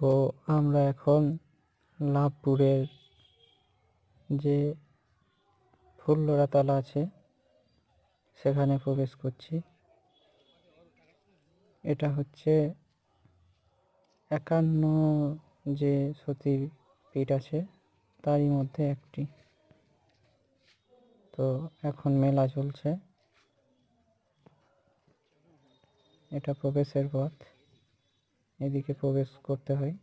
তো আমরা এখন লাভপুরের যে ফুল্লরা তালা আছে, সেখানে প্রবেশ করছি। এটা হচ্ছে একান্ন যে সতীর পীঠ আছে, তারই মধ্যে একটি। তো এখন মেলা চলছে। এটা প্রবেশের পথ। এদিকে প্রবেশ করতে হয়।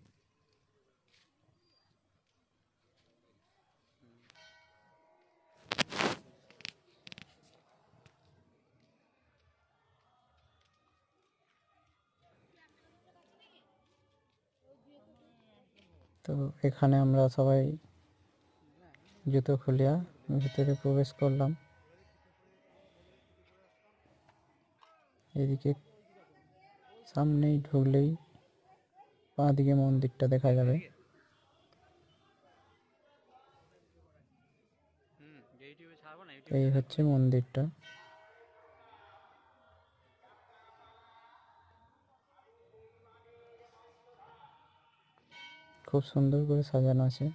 তো এখানে আমরা সবাই জুতো খুলিয়া ভিতরে প্রবেশ করলাম। এদিকে সামনেই ঢুকলেই বাঁ দিকে মন্দিরটা দেখা যাবে। এই হচ্ছে মন্দিরটা খুব সুন্দর করে সাজানো আছে।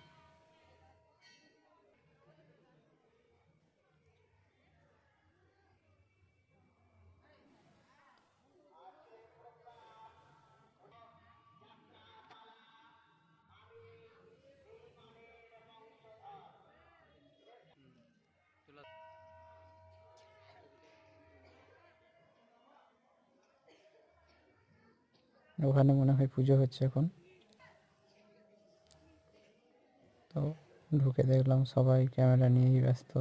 ওখানে মনে হয় পুজো হচ্ছে এখন। তো ঢুকে দেখলাম সবাই ক্যামেরা নিয়েই ব্যস্ত।